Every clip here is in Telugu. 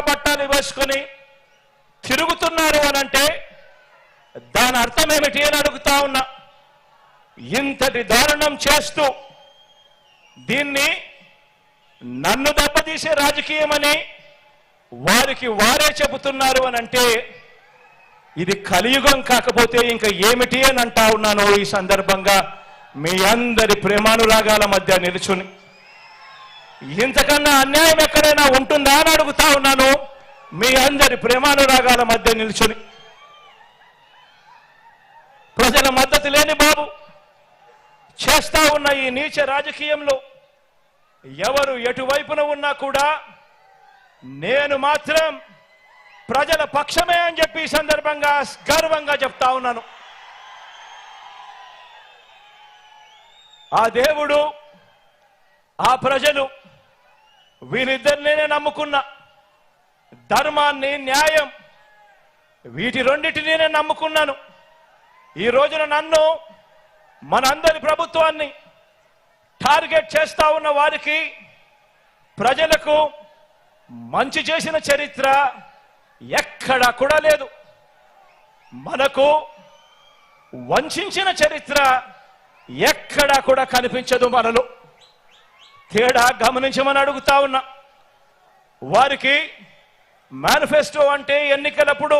పట్టా బట్టాలు వేసుకొని తిరుగుతున్నారు అని అంటే దాని అర్థం ఏమిటి అని అడుగుతా ఉన్నా. ఇంతటి దారుణం చేస్తూ దీన్ని నన్ను దెబ్బతీసే రాజకీయమని వారికి వారే చెబుతున్నారు అని అంటే ఇది కలియుగం కాకపోతే ఇంకా ఏమిటి అని అంటా ఉన్నాను ఈ సందర్భంగా మీ అందరి ప్రేమానురాగాల మధ్య నిలుచుని. ఇంతకన్నా అన్యాయం ఎక్కడైనా ఉంటుందా అని అడుగుతా ఉన్నాను. మీ అందరి ప్రేమానురాగాల మధ్య నిలుచుని. ప్రజల మద్దతు లేని బాబు చేస్తా ఉన్న ఈ నీచ రాజకీయంలో ఎవరు ఎటువైపున ఉన్నా కూడా నేను మాత్రం ప్రజల పక్షమే అని చెప్పి సందర్భంగా గర్వంగా చెప్తా ఉన్నాను. ఆ దేవుడు ఆ ప్రజలు వీరిద్దరినే నమ్ముకున్న. ధర్మాన్ని న్యాయం వీటి రెండింటినీ నేను నమ్ముకున్నాను. ఈ రోజున నన్ను మనందరి ప్రభుత్వాన్ని టార్గెట్ చేస్తా ఉన్న వారికి ప్రజలకు మంచి చేసిన చరిత్ర ఎక్కడా కూడా లేదు. మనకు వంచిన చరిత్ర ఎక్కడా కూడా కనిపించదు మనలో. తేడా గమనించమని అడుగుతా ఉన్నా. వారికి మేనిఫెస్టో అంటే ఎన్నికలప్పుడు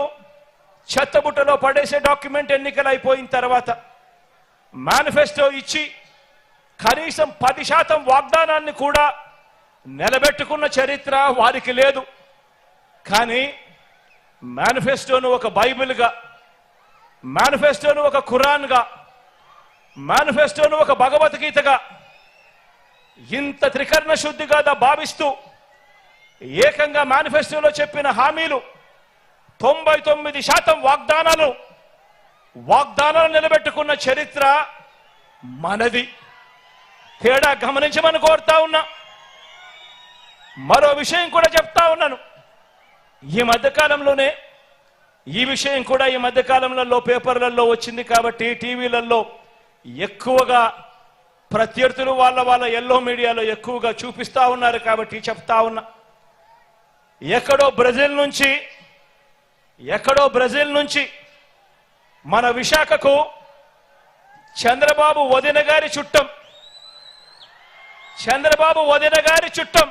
చెత్తబుట్టలో పడేసే డాక్యుమెంట్ ఎన్నికలు అయిపోయిన తర్వాత మేనిఫెస్టో ఇచ్చి కనీసం పది శాతం వాగ్దానాన్ని కూడా నిలబెట్టుకున్న చరిత్ర వారికి లేదు. కానీ మేనిఫెస్టోను ఒక బైబిల్గా మేనిఫెస్టోను ఒక ఖురాన్గా మేనిఫెస్టోను ఒక భగవద్గీతగా ఇంత త్రికరణ శుద్ధిగా భావిస్తూ ఏకంగా మేనిఫెస్టోలో చెప్పిన హామీలు తొంభై తొమ్మిది శాతం వాగ్దానాలు వాగ్దానాలు నిలబెట్టుకున్న చరిత్ర మనది. తేడా గమనించమని కోరుతా ఉన్నా. మరో విషయం కూడా చెప్తా ఉన్నాను. ఈ మధ్యకాలంలోనే ఈ విషయం కూడా ఈ మధ్యకాలంలో పేపర్లలో వచ్చింది కాబట్టి టీవీలలో ఎక్కువగా ప్రత్యర్థులు వాళ్ళ వాళ్ళ ఎల్లో మీడియాలో ఎక్కువగా చూపిస్తా ఉన్నారు కాబట్టి చెప్తా ఉన్నా. ఎక్కడో బ్రెజిల్ నుంచి ఎక్కడో బ్రెజిల్ నుంచి మన విశాఖకు చంద్రబాబు వదిన గారి చుట్టం చంద్రబాబు వదిన గారి చుట్టం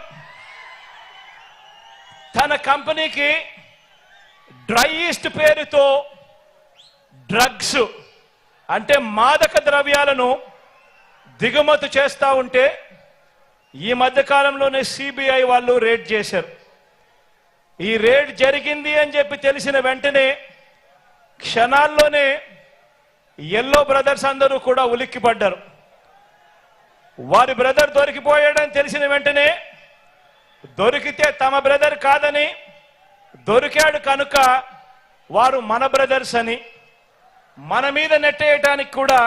తన కంపెనీకి డ్రై ఈస్ట్ పేరుతో డ్రగ్స్ అంటే మాదక ద్రవ్యాలను దిగుమతి చేస్తూ ఉంటే ఈ మధ్య కాలంలోనే సిబిఐ వాళ్ళు రేడ్ చేశారు. ఈ రేడ్ జరిగింది అని చెప్పి తెలిసిన వెంటనే క్షణాల్లోనే ఎల్లో బ్రదర్స్ అందరూ కూడా ఉలిక్కిపడ్డారు. వారి బ్రదర్ దొరికిపోయాడని తెలిసిన వెంటనే దొరికితే తమ బ్రదర్ కాదని దొరికాడు కనుక వారు మన బ్రదర్స్ అని మన మీద నెట్టేయటానికి కూడా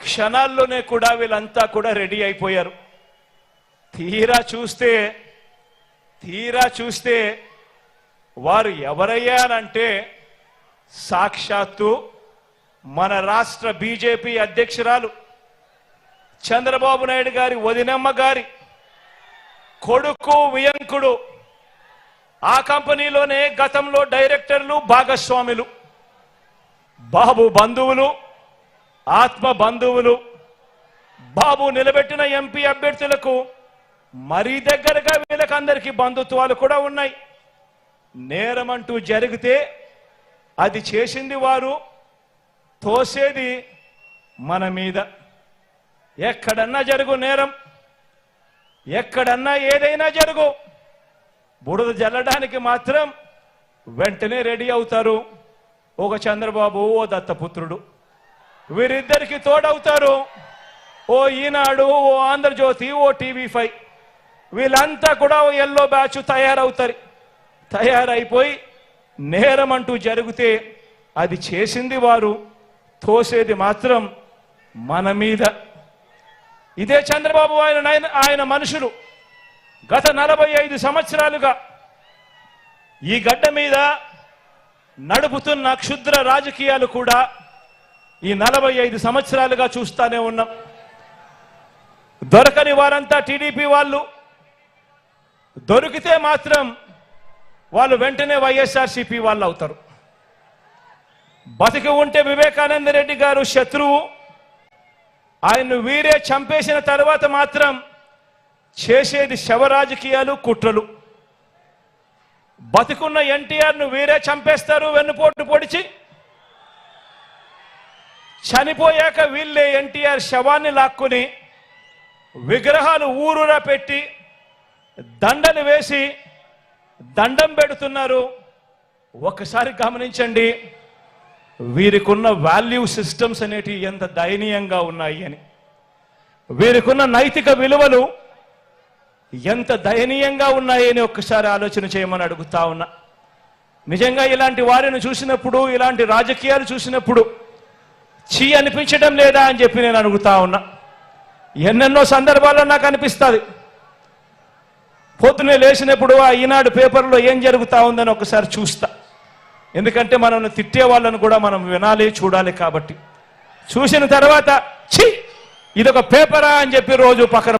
క్షణాల్లోనే కూడా వీళ్ళంతా కూడా రెడీ అయిపోయారు. తీరా చూస్తే తీరా చూస్తే వారు ఎవరయ్యారంటే సాక్షాత్తు మన రాష్ట్ర బీజేపీ అధ్యక్షురాలు చంద్రబాబు నాయుడు గారి వదినమ్మ గారి కొడుకు వియంకుడు. ఆ కంపెనీలోనే గతంలో డైరెక్టర్లు భాగస్వాములు బాబు బంధువులు ఆత్మ బంధువులు బాబు నిలబెట్టిన ఎంపీ అభ్యర్థులకు మరీ దగ్గరగా వీళ్ళకందరికీ బంధుత్వాలు కూడా ఉన్నాయి. నేరమంటూ జరిగితే అది చేసింది వారు తోసేది మన మీద. ఎక్కడన్నా జరుగు నేరం ఎక్కడన్నా ఏదైనా జరుగు. బుడద జల్లడానికి మాత్రం వెంటనే రెడీ అవుతారు ఒక చంద్రబాబు ఓ దత్తపుత్రుడు. వీరిద్దరికి తోడవుతారు. ఓ ఈనాడు ఓ ఆంధ్రజ్యోతి ఓ టీవీ ఫైవ్. వీళ్ళంతా కూడా ఓ ఎల్లో బ్యాచ్ తయారవుతారు. తయారైపోయి నేరం అంటూ జరిగితే అది చేసింది వారు. తోసేది మాత్రం మన మీద. ఇదే చంద్రబాబు ఆయన ఆయన మనుషులు. గత నలభై ఐదు సంవత్సరాలుగా ఈ గడ్డ మీద నడుపుతున్న క్షుద్ర రాజకీయాలు కూడా ఈ నలభై ఐదు సంవత్సరాలుగా చూస్తానే ఉన్నాం. దొరకని వారంతా టీడీపీ వాళ్ళు. దొరికితే మాత్రం వాళ్ళు వెంటనే వైఎస్ఆర్సీపీ వాళ్ళు అవుతారు. బతికి ఉంటే వివేకానంద రెడ్డి గారు శత్రువు. ఆయన్ను వీరే చంపేసిన తర్వాత మాత్రం చేసేది శవ రాజకీయాలు కుట్రలు. బతికున్న ఎన్టీఆర్ను వీరే చంపేస్తారు వెన్నుపోటు పొడిచి చనిపోయాక వీళ్ళే ఎన్టీఆర్ శవాన్ని లాక్కుని విగ్రహాలు ఊరురా పెట్టి దండలు వేసి దండం పెడుతున్నారు. ఒకసారి గమనించండి వీరికున్న వాల్యూ సిస్టమ్స్ అనేటివి ఎంత దయనీయంగా ఉన్నాయి అని. వీరికున్న నైతిక విలువలు ఎంత దయనీయంగా ఉన్నాయని ఒక్కసారి ఆలోచన చేయమని అడుగుతా ఉన్నా. నిజంగా ఇలాంటి వారిని చూసినప్పుడు ఇలాంటి రాజకీయాలు చూసినప్పుడు చీ అనిపించడం లేదా అని చెప్పి నేను అడుగుతా ఉన్నా. ఎన్నెన్నో సందర్భాల్లో నాకు అనిపిస్తుంది. పొద్దునే లేచినప్పుడు ఆ ఈనాడు పేపర్లో ఏం జరుగుతా ఉందని ఒకసారి చూస్తా. ఎందుకంటే మనల్ని తిట్టే వాళ్ళను కూడా మనం వినాలి చూడాలి కాబట్టి. చూసిన తర్వాత ఛీ! ఇదొక పేపరా అని చెప్పి రోజు పక్కన